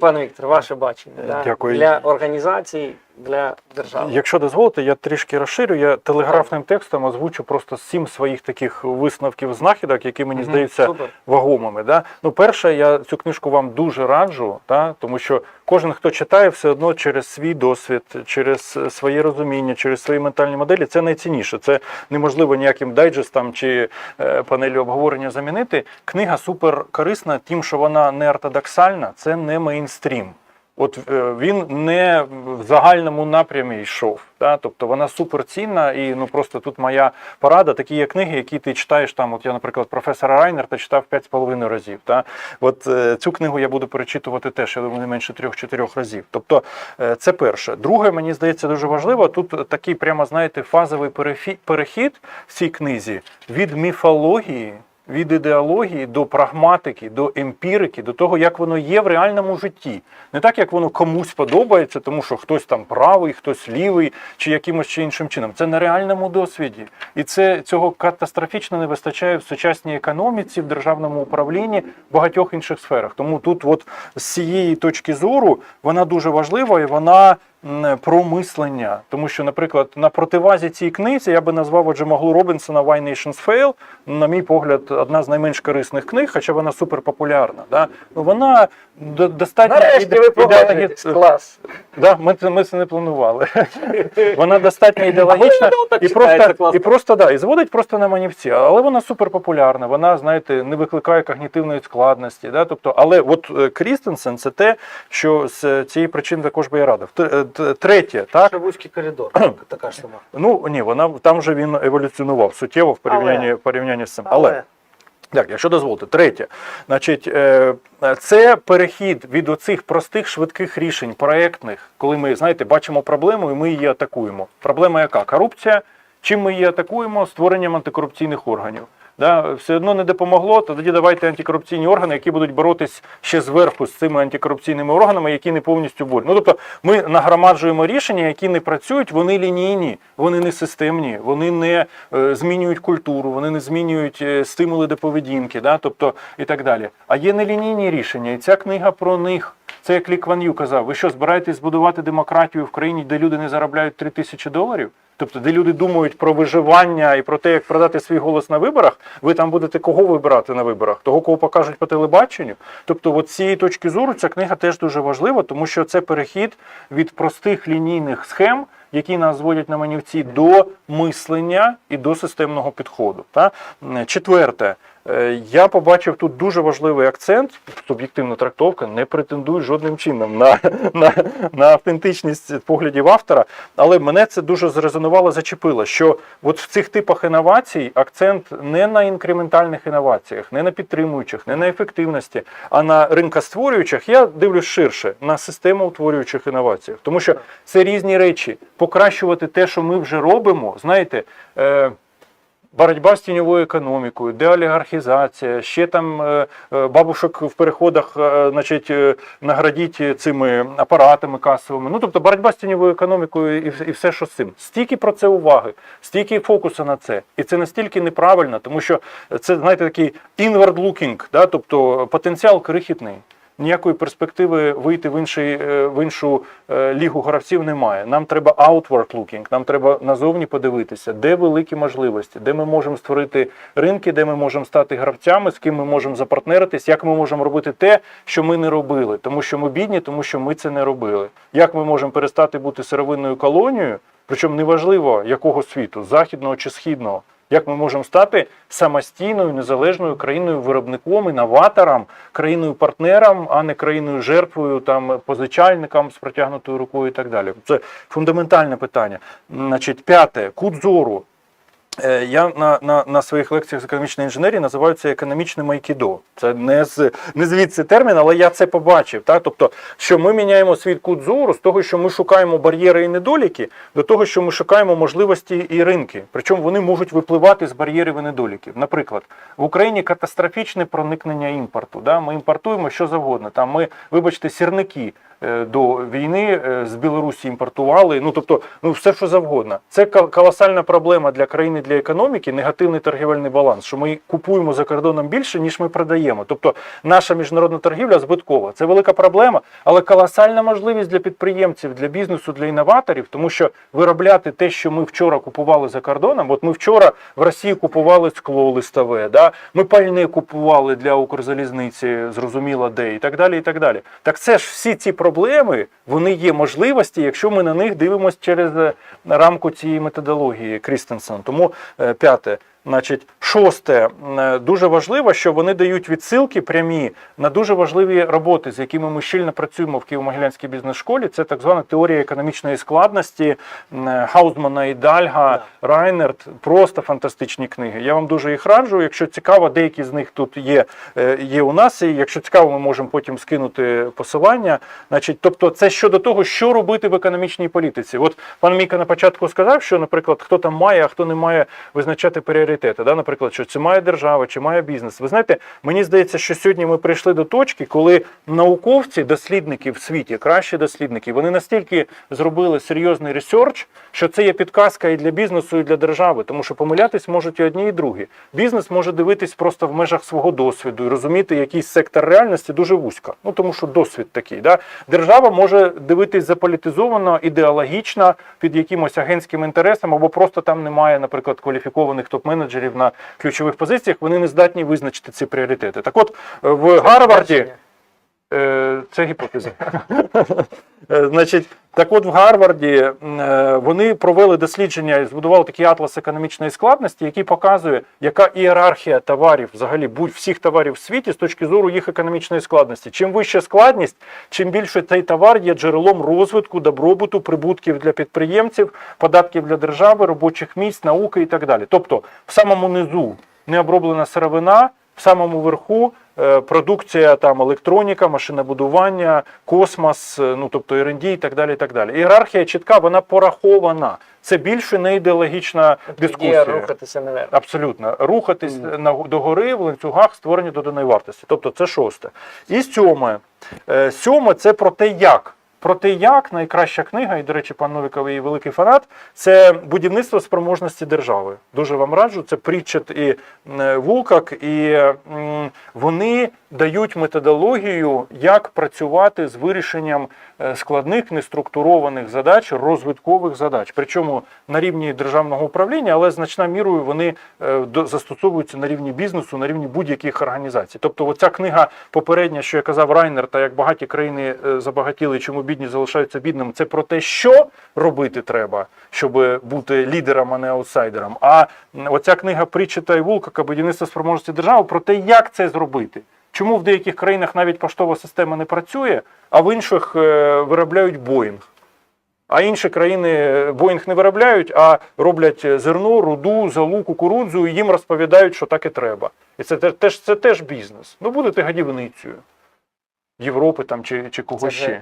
Пане Віктор, ваше бачення да? Дякую. для організацій, для держави. Якщо дозволите, я трішки розширю. Я телеграфним текстом озвучу просто сім своїх таких висновків знахідок, які мені Мгм, здаються Супер. вагомими. Да? Ну, перше, я цю книжку вам дуже раджу, да? тому що кожен, хто читає, все одно через свій досвід, через своє розуміння, через свої ментальні моделі, це найцінніше. Це неможливо ніяким дайджестом чи е, панелю обговорення замінити. Книга супер корисна, тим, що вона не ортодоксальна, це не мейнстрім. От е, він не в загальному напрямі йшов. Да? Тобто вона суперцінна, і ну просто тут моя порада. Такі є книги, які ти читаєш там. От я, наприклад, професора Райнерта читав 5,5 разів. Да? От е, цю книгу я буду перечитувати теж, я думаю, не менше 3-4 разів. Тобто, е, це перше. Друге, мені здається, дуже важливо. Тут такий прямо, знаєте, фазовий перехід в цій книзі від міфології від ідеології до прагматики, до емпірики, до того, як воно є в реальному житті. Не так, як воно комусь подобається, тому що хтось там правий, хтось лівий, чи якимось чи іншим чином. Це на реальному досвіді. І це цього катастрофічно не вистачає в сучасній економіці, в державному управлінні, в багатьох інших сферах. Тому тут, от з цієї точки зору, вона дуже важлива і вона. М, Про мислення, тому що, наприклад, на противазі цій книзі я би назвав отже Маглу Робінсона Why Nations Fail, на мій погляд, одна з найменш корисних книг, хоча вона суперпопулярна. Да? Ну, Вона достатньо Нарешті іде- ви погоджуєтесь. ідеологі- Клас. Да, ми, це- ми це не планували. Вона достатньо ідеологічна і просто, і просто да, і зводить просто на манівці. Але вона суперпопулярна, вона, знаєте, не викликає когнітивної складності. Да? Тобто, але от е, Крістенсен це те, що з цієї причини також би я радив. Третє, так. Ще вузький коридор, така ж сама. Ну ні, вона там вже він еволюціонував суттєво в порівнянні, Але. в порівнянні з цим. Але так, якщо дозволите, третє, значить, е, це перехід від оцих простих швидких рішень, проєктних, коли ми, знаєте, бачимо проблему і ми її атакуємо. Проблема яка? Корупція. Чим ми її атакуємо? Створенням антикорупційних органів. Да, все одно не допомогло, то тоді давайте антикорупційні органи, які будуть боротись ще зверху з цими антикорупційними органами, які не повністю борють. Ну тобто ми нагромаджуємо рішення, які не працюють, вони лінійні, вони не системні, вони не е, змінюють культуру, вони не змінюють е, стимули до поведінки, да, тобто і так далі. А є нелінійні рішення, і ця книга про них. Це як Лі Кван Ю казав, ви що збираєтесь збудувати демократію в країні, де люди не заробляють 3 тисячі доларів? Тобто, де люди думають про виживання і про те, як продати свій голос на виборах, ви там будете кого вибирати на виборах? Того, кого покажуть по телебаченню. Тобто, от з цієї точки зору ця книга теж дуже важлива, тому що це перехід від простих лінійних схем, які нас зводять на манівці, до мислення і до системного підходу. Та? Четверте. Е, Я побачив тут дуже важливий акцент, суб'єктивна трактовка, не претендує жодним чином на, на, на автентичність поглядів автора, але мене це дуже зрезонувало, зачепило, що от в цих типах інновацій акцент не на інкрементальних інноваціях, не на підтримуючих, не на ефективності, а на ринкостворюючих, я дивлюсь ширше, на системоутворюючих інноваціях. Тому що це різні речі. Покращувати те, що ми вже робимо, знаєте. Е, Боротьба з тіньовою економікою, деолігархізація, ще там е, е, бабушок в переходах, е, значить, наградіть цими апаратами касовими. Ну тобто боротьба з тіньовою економікою і все, що з цим. Стільки про це уваги, стільки фокусу на це. І це настільки неправильно, тому що це, знаєте, такий inward looking, да? тобто потенціал крихітний. Ніякої перспективи вийти в, інший, е, в іншу е, лігу гравців немає. Нам треба outward looking, нам треба назовні подивитися, де великі можливості, де ми можемо створити ринки, де ми можемо стати гравцями, з ким ми можемо запартнеритись, як ми можемо робити те, що ми не робили, тому що ми бідні, тому що ми це не робили. Як ми можемо перестати бути сировинною колонією, причому неважливо якого світу, західного чи східного. Як ми можемо стати самостійною незалежною країною виробником, інноватором, країною партнером, а не країною жертвою, там позичальником з протягнутою рукою і так далі. Це фундаментальне питання. Значить, п'яте кут зору. Е, Я на, на, на своїх лекціях з економічної інженерії називаю це економічним айкідо. Це не з не звідси термін, але я це побачив. Так? Тобто, що ми міняємо свій кут зору з того, що ми шукаємо бар'єри і недоліки, до того, що ми шукаємо можливості і ринки. Причому вони можуть випливати з бар'єрів і недоліків. Наприклад, в Україні катастрофічне проникнення імпорту. Да? Ми імпортуємо що завгодно. Там ми, вибачте, сірники. Е, до війни е, з Білорусі імпортували. Ну тобто, ну все що завгодно. Це колосальна проблема для країни, для економіки, негативний торгівельний баланс. Що ми купуємо за кордоном більше, ніж ми продаємо. Тобто наша міжнародна торгівля збиткова. Це велика проблема, але колосальна можливість для підприємців, для бізнесу, для інноваторів, тому що виробляти те, що ми вчора купували за кордоном. От ми вчора в Росії купували скло листове, да? ми пальне купували для Укрзалізниці, зрозуміло де, і так далі. і так далі. Так це ж всі ці проблеми, вони є можливості, якщо ми на них дивимося через е, рамку цієї методології Крістенсен. Тому е, п'яте. Значить, шосте, е, дуже важливо, що вони дають відсилки прямі на дуже важливі роботи, з якими ми щільно працюємо в Києво-Могилянській бізнес-школі. Це так звана теорія економічної складності е, Хаузмана і Дальга, Райнерт. Просто фантастичні книги. Я вам дуже їх раджу. Якщо цікаво, деякі з них тут є, е, є у нас. І якщо цікаво, ми можемо потім скинути посилання. Значить, тобто, це щодо того, що робити в економічній політиці. От пан Міка на початку сказав, що, наприклад, хто там має, а хто не має визначати пріоритети. Да? Наприклад, що чи має держава, чи має бізнес. Ви знаєте, мені здається, що сьогодні ми прийшли до точки, коли науковці, дослідники в світі, кращі дослідники, вони настільки зробили серйозний ресерч, що це є підказка і для бізнесу, і для держави, тому що помилятись можуть і одні, і другі. Бізнес може дивитись просто в межах свого досвіду і розуміти якийсь сектор реальності дуже вузько. Ну тому що досвід такий. Да? Держава може дивитись заполітизовано, ідеологічно під якимось агентським інтересом, або просто там немає, наприклад, кваліфікованих топ-менеджерів на ключових позиціях. Вони не здатні визначити ці пріоритети. Так, от е, в Гарварді. Е, Це гіпотеза. Е, Значить, так от в Гарварді е, вони провели дослідження і збудували такий атлас економічної складності, який показує, яка ієрархія товарів, взагалі будь всіх товарів в світі з точки зору їх економічної складності. Чим вища складність, чим більше цей товар є джерелом розвитку, добробуту, прибутків для підприємців, податків для держави, робочих місць, науки і так далі. Тобто, в самому низу необроблена сировина, в самому верху продукція там електроніка, машинобудування, космос, е, ну тобто РНД і так далі. І так далі. Ієрархія чітка, вона порахована. Це більше не ідеологічна Ідея дискусія. рухатися наверх. Абсолютно. Рухатись на догори в ланцюгах створення доданої вартості. Тобто це шосте. І сьоме. Е, Сьоме це про те, як. Про те, як найкраща книга, і, до речі, пан Новіков її великий фанат, це будівництво спроможності держави. Дуже вам раджу. Це Прітчет і е, Вулкак, і вони дають методологію, як працювати з вирішенням е, складних неструктурованих задач, розвиткових задач. Причому на рівні державного управління, але значна мірою вони е, застосовуються на рівні бізнесу, на рівні будь-яких організацій. Тобто, оця книга попередня, що я казав Райнер, та як багаті країни забагатіли, чому бідні залишаються бідними, це про те, що робити треба, щоб бути лідером, а не аутсайдером. А оця книга Притчета і Вулкака «Будівництво спроможності держави про те, як це зробити. Чому в деяких країнах навіть поштова система не працює, а в інших е, виробляють Боїнг. А інші країни Боїнг не виробляють, а роблять зерно, руду, залу, кукурудзу, і їм розповідають, що так і треба. І це теж, це теж бізнес. Ну будете годівницею Європи там чи, чи когось ще.